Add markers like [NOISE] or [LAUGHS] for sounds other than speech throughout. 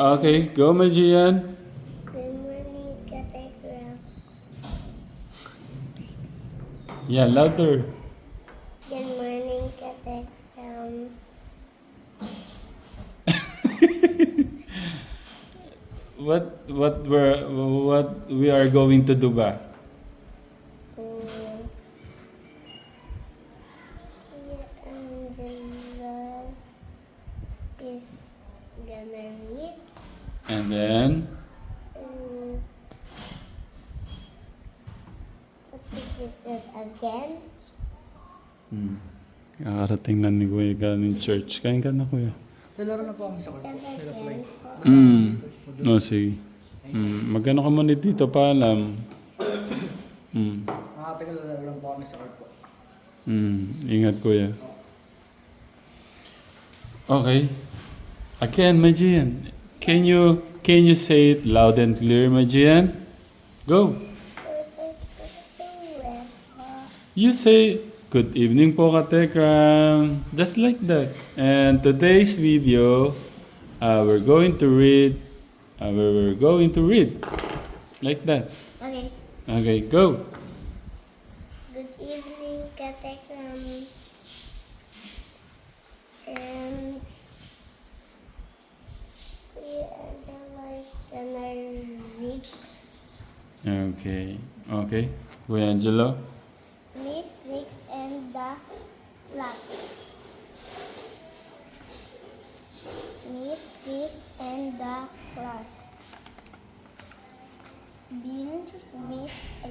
Okay, go, my Gian. Good morning, Kategram. Yeah, louder. Good [LAUGHS] morning, Kategram. What what we're what we are going to do ba? Church. Kain ka na Kuya. Lalaro na po kami sa again? Hmm. No, sige. Hmm. Magkano ka muna dito paalam? Hmm. Makatagal lalaro lang po kami sa court po. Hmm. Ingat Kuya. Okay. Again, my Gian. Can you can you say it loud and clear, my Gian? Go. You say, Good evening po Katekram. Just like that. And today's video, uh, we're going to read, uh, we're going to read. Like that. Okay. Okay, go. Good evening, Katekram. And Kuya Angela is gonna read Okay. Okay. Kuya Angelo. Miss Fix and the Clock. Miss Fix and the Class. Bill with a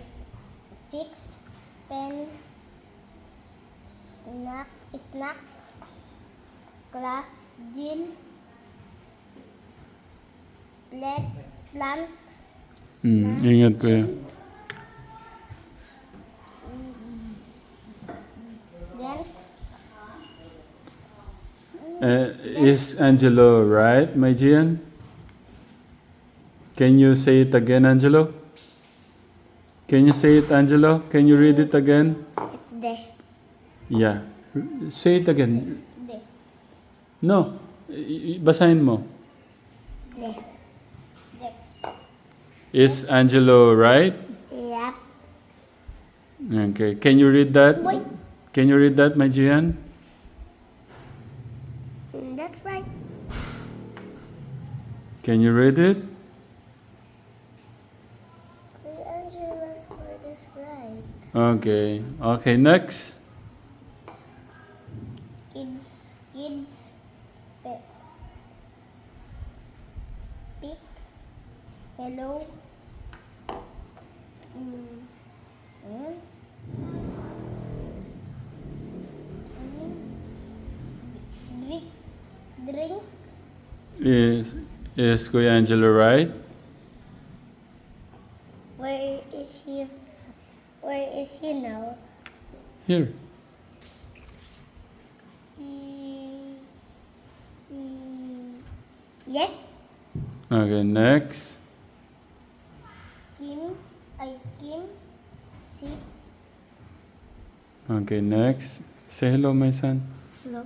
fix pen snack snack class Jill let plant Hmm. Ingat Kuya. dance Uh, is Angelo right, my Gian? Can you say it again, Angelo? Can you say it, Angelo? Can you read it again? it's there Yeah. Say it again. there No. Basahin mo. that's Is Angelo right? Yep. Okay. Can you read that? Boy. Can you read that, my Gian? Mm, That's right. Can you read it? The Angela's word is right. Okay. Okay, next. Hello, mm, mm, drink, drink, Is is Kuya Angelo right? where is he, where is he now? Here. Mm, mm, yes, Okay, next. Okay, next. Say hello, my son. Hello.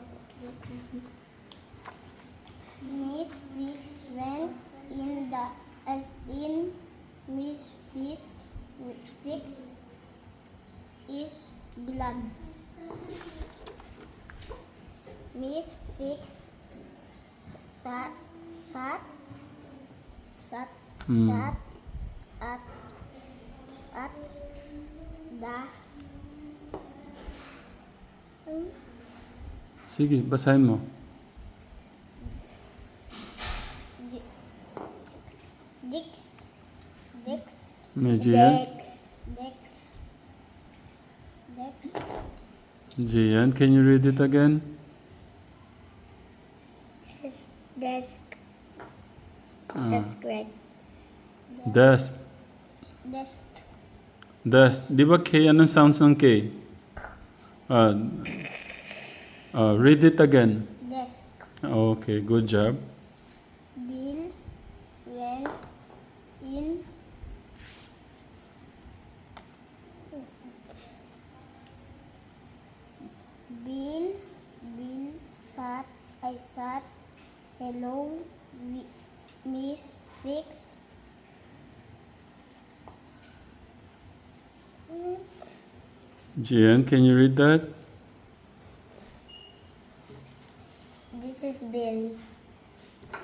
Miss Fix went in the uh, in Miss Fix Fix is blood. Miss Fix sat sat sat Hmm. sat at at the Hmm? Sige, basahin mo. Di- Dix. Dix. May Gian? Dex. Dex. Dex. Gian, can you read it again? Des- Desk. Ah, That's correct. dust. Desk. Dust. Di ba K? Anong sounds ng K? Ah, ah, read it again. Desk. Okay, good job. Bill went in. Bill. Bill sat. I sat. Hello. Miss Fix. Jian, can you read that?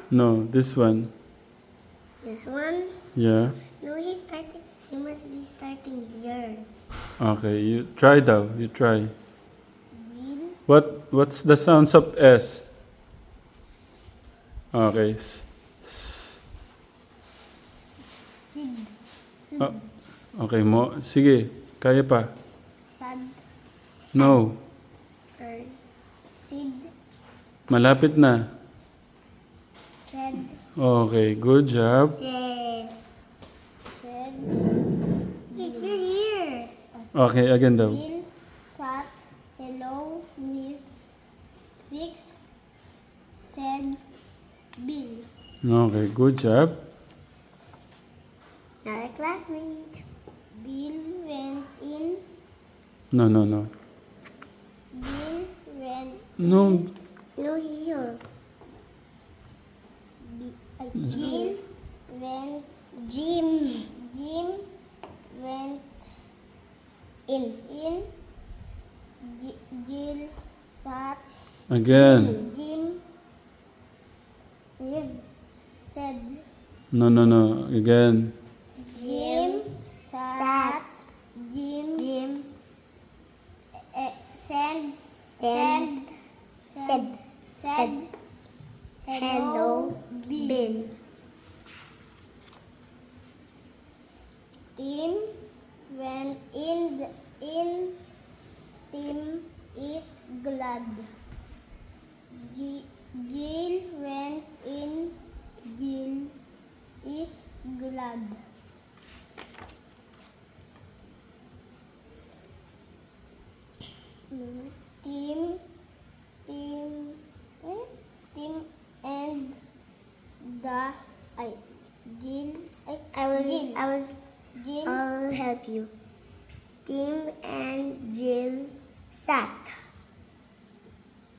No, this one. This one? Yeah. No, he's starting. He must be starting here. Okay, you try though. You try. Bill. What What's the sounds of S? Okay. s- s- Sid. Sid. Oh. Okay mo. Sige. Kaya pa. Sad. No. Sid. Malapit na. Okay, good job. Said. Said. Wait, you're here. Okay, again daw. Bill sat. Hello, Miss Fix. Said Bill. Okay, good job. Our classmate. Bill went in. No, no, no. Bill went. No, here. Bi- uh, Bill went. Jim. Jim went in. In. J- Jill sat. Again. Jim. Jim said. No, no, no. Again. Jim sat. Jim. Jim. Uh, send. Send. Said. Said. Hello, Bill. Tim went in. The, in. Tim is glad. Jill went in. Jill is glad. Tim, Tim, eh? Tim and the I, Jill, I, I will, Jill, I will, Jill, I'll help you. Tim and Jill sat.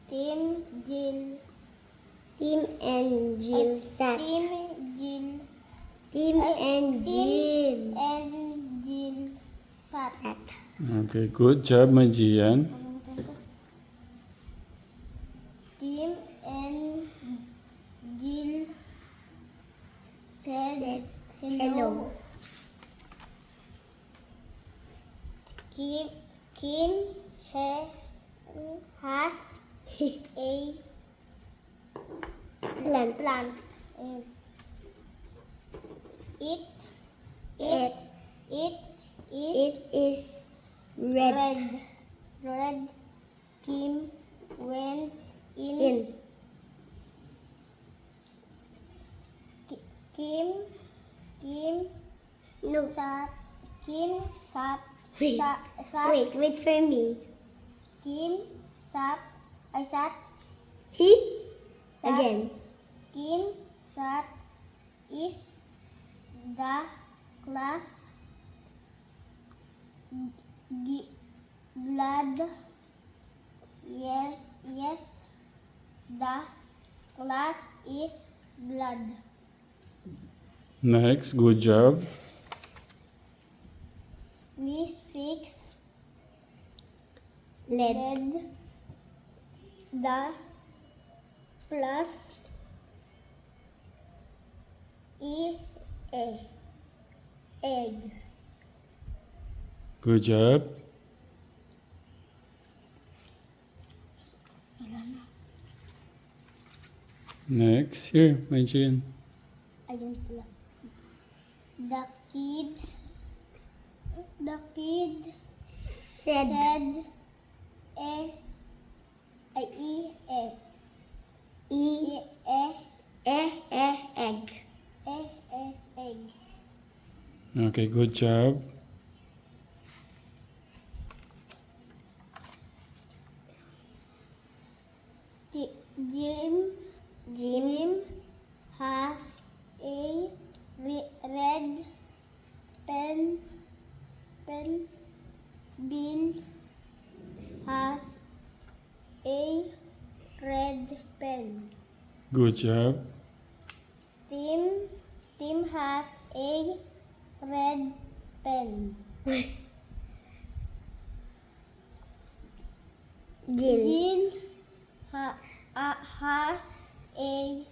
Tim, Jill, Tim and Jill uh, sat. Tim, Jill, Tim uh, and Jill and Jill sat. Okay, good job, my Jian. Tim and Jill said, hello. Kim, Kim ha, has a plant. plant. Uh, It, it, it is, it is red. Red. Red. Kim went in. in. Ki- Kim, Kim, no. sat, Kim sat, sat, sat, Wait, wait for me. Kim sat, I sat, He? sat, Again. Kim sat is the class g- glad yes yes the class is blood Next, good job. Miss Fix Led. the plus e a egg Good job. Next, here, my pala the kids the kid Said. said e ay e e E. e e Eh, eh, egg. e e egg Okay, good job. Ti- Jim Jim has a re- red pen pen Bill has a red pen Good job. Tim has a red pen. Jill. Jill ha, uh, has a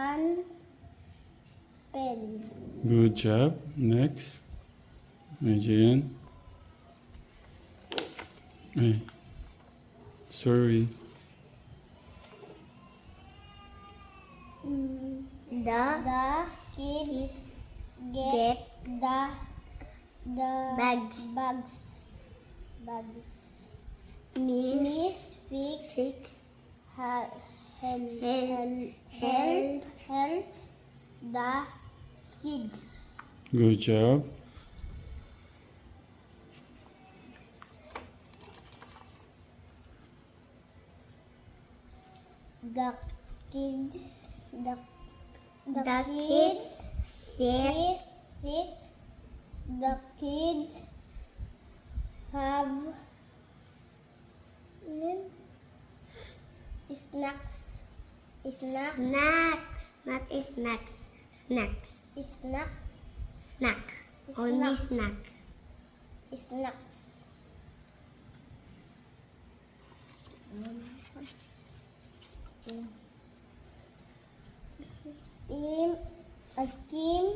tan pen. Good job. Next. Ayan. Ay. Sorry. Mm, The The kids get, get the the Bags. bags bags. Miss Miss Fix Six ha- hel- Hel- hel- helps. helps the kids. Good job. The kids the the, The kids kids sit sit, sit the kids have mm, snacks snack snacks, not snacks. Snacks. snack Snack. Only snack. snacks Kim, a Kim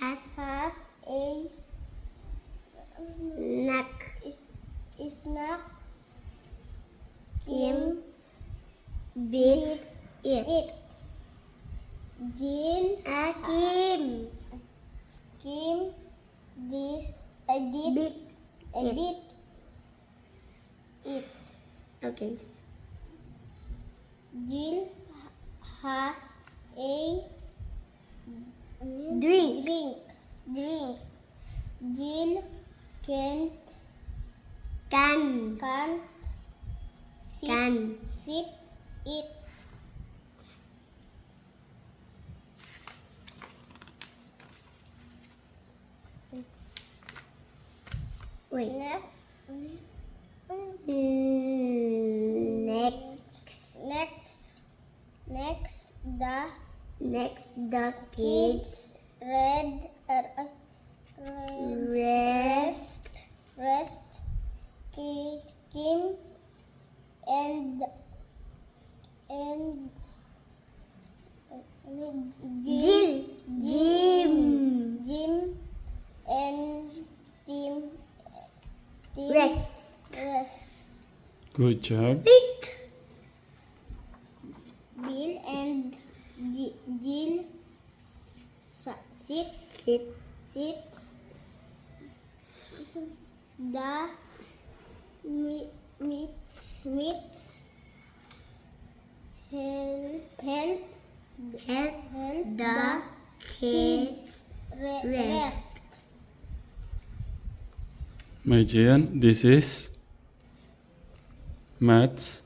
Has has a snack. is snack. Kim beat it. it. Ah, Kim Kim this I did beat I it. did it. Okay. Jill has a Drink. drink drink. Jill can't Can. can't sit Can. sit it. Wait. Next next. next the Next, the kids red uh, uh, rest. rest Ki- Kim and and Jill. Jim. Jim and Tim Tim Rest. rest Good job. Pick. Bill and Ji- Jill sa- sit Sit. sit the meet meets meets help help Help help the kids re- rest. My this is maths.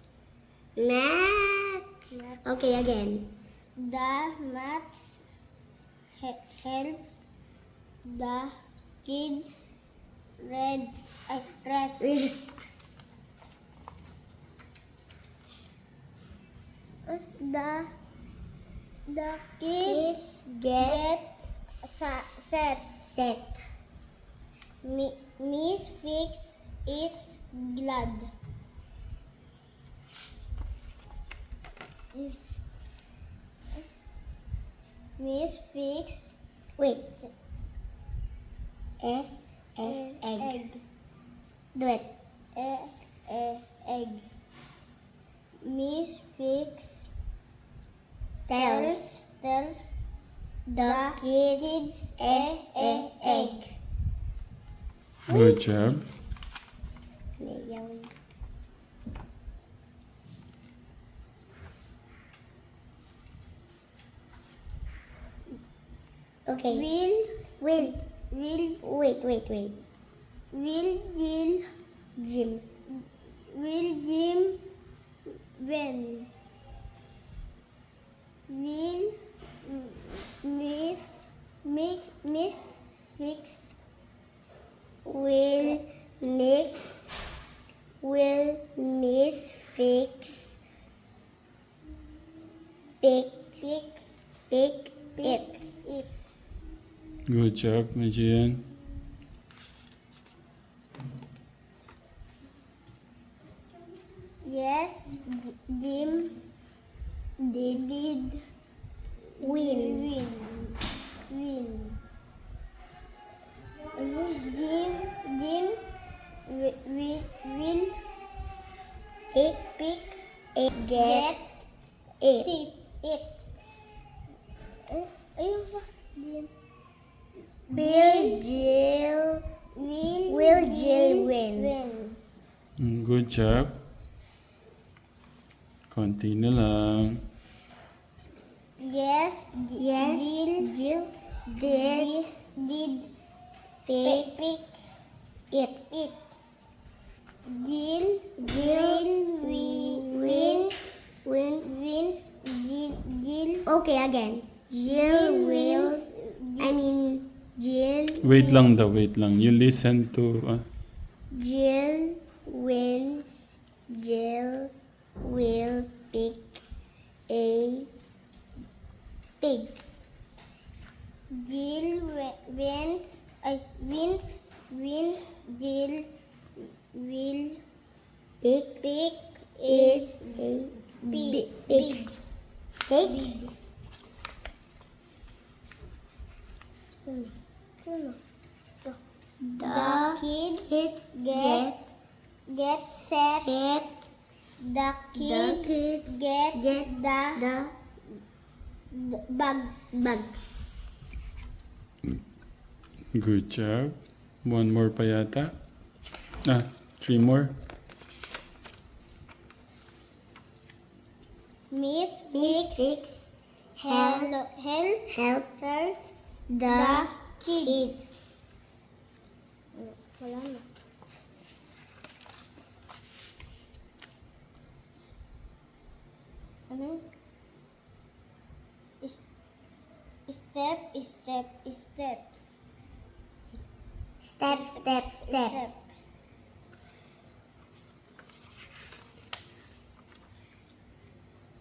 Maths. Okay, again. The mats he- help the kids rest. Uh, rest. Rest. The the Kids kids get get sa- set. set. Mi- Miss Fix is glad. Miss Fix Wait. E, e, egg. egg. Do it. E, e, egg. Miss Fix Tells tells the kids e, e, egg. Good job. Okay. Will Will. will Wait, wait, wait. will Jill Jim. will Jim win? Will Miss Miss Miss Fix Will mix. Will miss fix. big big big it. it. Good job, Majian. Yes, Jim did, did Win. win. Win. Jim, Jim wi- wi- will Pick pick, it. get, It. tip, it. Eh, ayun ba? Jim. Will Jill Will, Will Jill win? win. Mm, Good job. Continue na lang. Yes, Yes. Jill Jill did did, did pick pick it. it. Jill, Jill will win win, wins. wins. Jill, Jill, Okay, again. Jill will. I mean, Jill. Wait lang daw, wait lang. You listen to... ah, Jill wins. Jill will pick a pig. Jill wi- wins. I wins, wins. Jill will it it. a Pig. pig. Pig. Pig. The The kids kids get get set. get The kids, kids get, get the, the the bugs. bugs. Good job. One more pa yata. Ah, three more. Miss Miss Fix Fix help help help help help the the kids. kids. Wala na. Ano? Is- Step, step, step. Step, step, step.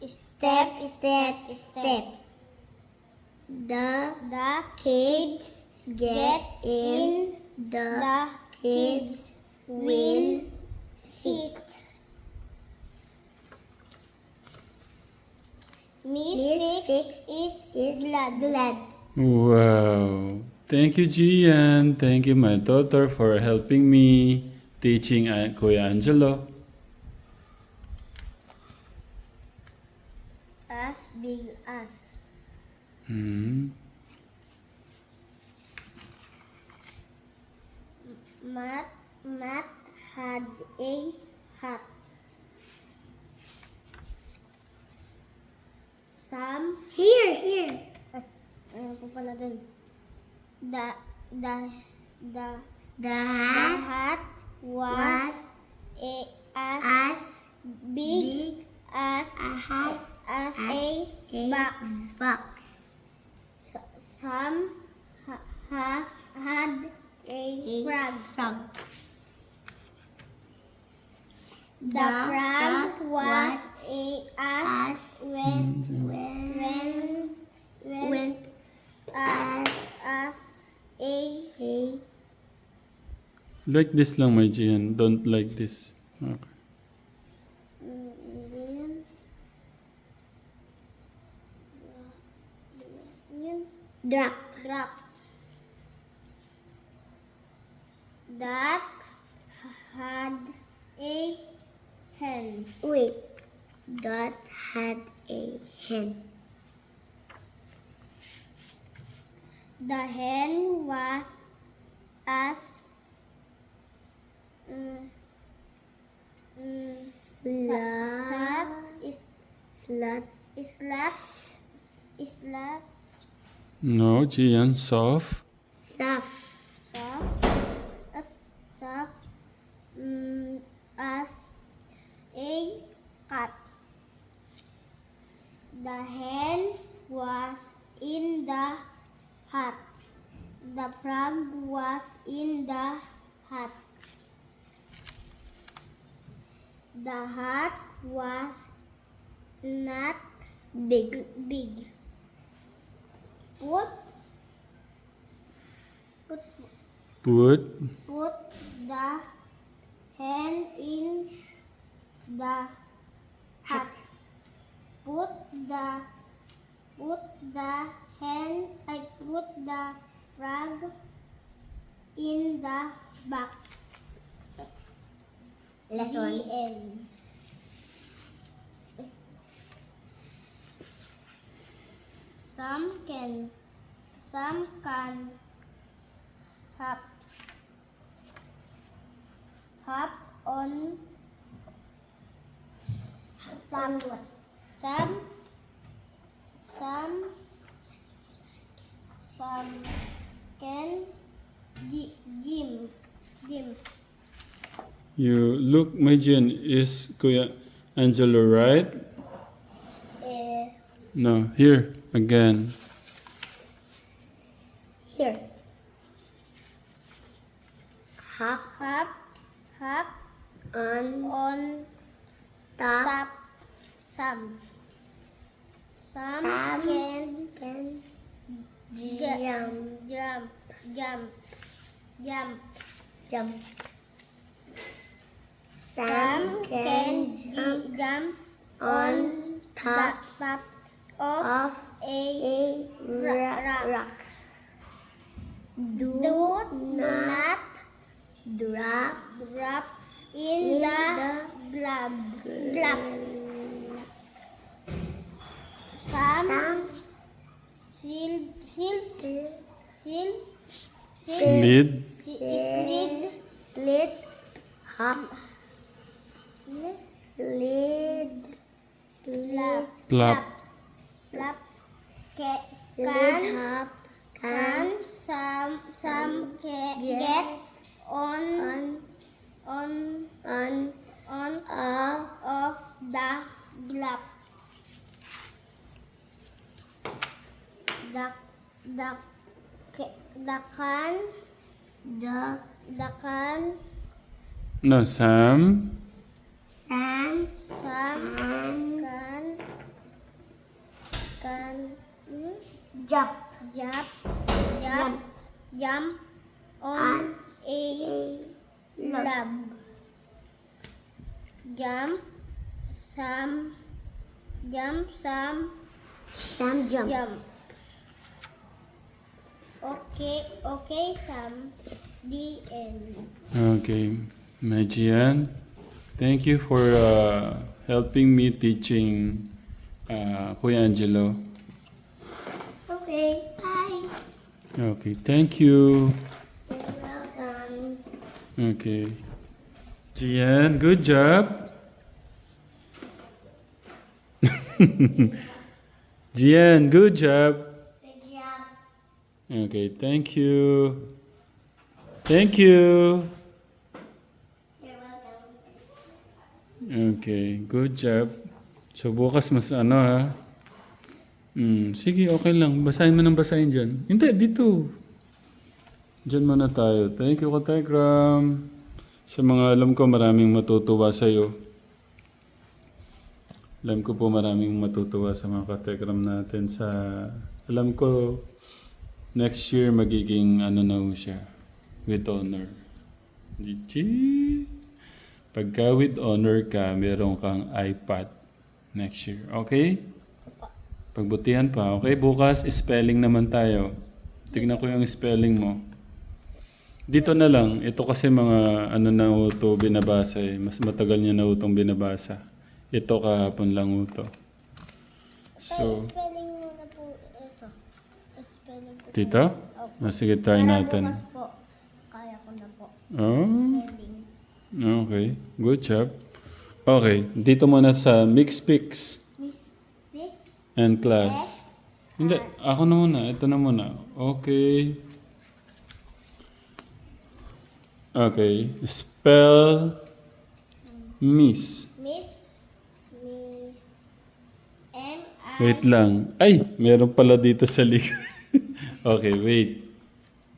Step, step, step. The The kids get in. The the kids will sit. Miss Miss Fix Fix is, is blood. blood. Wow. Thank you, Gian. Thank you, my daughter, for helping me teaching uh, Kuya Angelo. As big as. Hmm. Matt, Matt had a hat. Sam, Here, here. ano po pala dun? The, the, the, The hat was, was a, as as big big as, as, as, as a a box. box. S- Sam ha- has had a frog. frog. The, The frog frog was was a as, as when when when went as Like this lang, my Gian. Don't like this. Okay. drop. drop that had a hen. Wait. Dot had a hen. The hen was as Slut. sat is islat No, Gian. Soft. Soft. soft soft as a cat. The hen was in the hut. The frog was in the hut. The hut was not Big. big. put put Put put the hand in the hat. Put the put the hen I put the frog in the box. และสวน เอ็นซ้ำกันซ้ำกันพับพับอ้นตามด่วนซ้ำซ้ำซ้ำกันยิยิ้มยิ้ม You look, my is Kuya Angelo right? Yes. No, here again. here Hop hop hop on on top. top some some Some can Can Jump. jump. jump jump jump Jump. Some Some can can jump jump on top top of of a a Rock. rock. rock. do, Do not drop drop in, in the, the glove glove some some seal seal seal Slid. slid slid hop slid. Plop. Ca- slid can hop can some some Get get on on on on on a of the glove. The the the can the the can No, Sam. Some can can can hmm? jump jump jump jump on a a log. Jump some jump some some jump jump. Okay, okay, some the end. Okay, Magian. Thank you for uh, helping me teaching uh, Kuya Angelo. okay bye Okay, thank you. you're welcome Okay. Gian, good job. [LAUGHS] Gian, good job. Good job. Okay, thank you. Thank you. Okay, good job. So bukas mas ano ha? Hmm, sige, okay lang. Basahin mo ng basahin dyan. Hindi, dito. Dyan muna tayo. Thank you, Kategram. Sa mga alam ko, maraming matutuwa sa'yo. Alam ko po maraming matutuwa sa mga Kategram natin sa... Alam ko, next year magiging ano na siya. With honor. Dichi! Pagka with honor ka, meron kang iPad next year. Okay? Pagbutihan pa. Okay, bukas spelling naman tayo. Tignan ko yung spelling mo. Dito na lang. Ito kasi mga ano na ho to binabasa eh. Mas matagal niya na ho itong binabasa. Ito kahapon lang ho to. So, spelling mo na po ito. Spelling ko. dito? Ah, sige, try Para natin. bukas po, kaya ko na po. Oh, Spelling. Okay. Good job. Okay, dito muna sa Mix Picks Miss Fix. and class. Hindi, ako na muna. Ito na muna. Okay. Okay. Spell Miss. Miss. Miss. M-I. Wait lang. Ay, meron pala dito sa likod. [LAUGHS] okay, wait.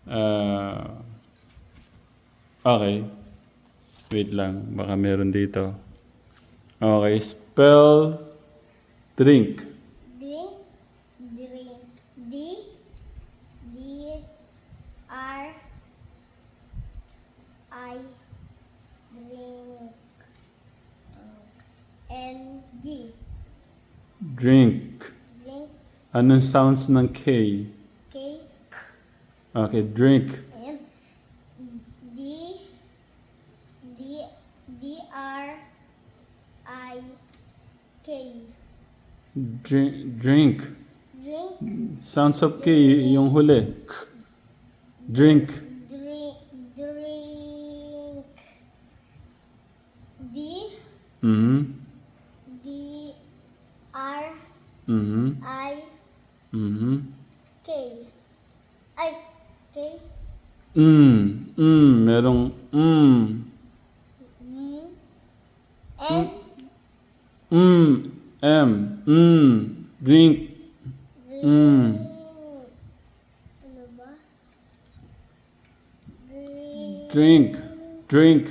Ah. okay. Wait lang. Baka meron dito. Okay, spell drink. Drink. Drink. D. D R I drink N G Drink. drink Anong sounds ng K? K Okay, drink. Drink. Drink. Sounds of K, yung huli. Drink. drink drink D Mm-hmm. D R Mm-hmm. I Mm-hmm. K I K Mm. Mm. Merong mm. M N Mm. M. Mm. Drink. Mm. Ano ba? Drink. Drink.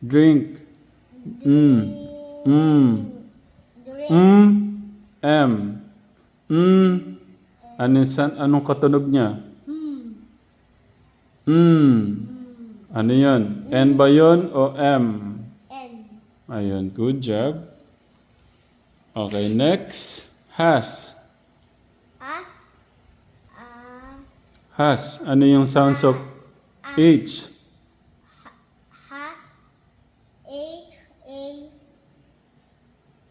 Drink. Mm. Mm. Drink. Mm. M. Mm. Ano san anong katunog niya? Mm. Ano 'yon? N ba 'yon o M? N. Ayun, good job. Okay, next. Has. As. As. Has. Ano yung sounds of H? Has. H. A.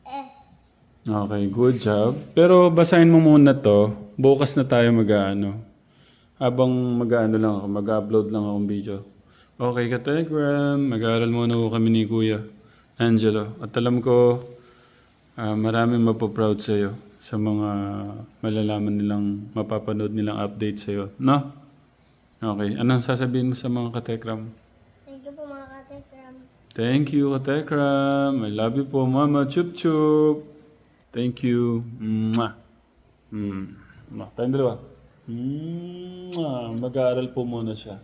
S. Okay, good job. Pero basahin mo muna to. Bukas na tayo mag-ano. Habang mag-ano lang ako, mag-upload lang akong video. Okay ka, Telegram. Mag-aaral muna ko kami ni Kuya Angelo. At alam ko, ah, maraming mapoproud sa'yo sa mga malalaman nilang, mapapanood nilang update sa'yo. No? Okay. Anong sasabihin mo sa mga katekram? Thank you po mga katekram. Thank you, Katekram. I love you po, Mama. Chup chup. Thank you. Mwah. Mm. Tayong dalawa. Mwah. Mag-aaral po muna siya.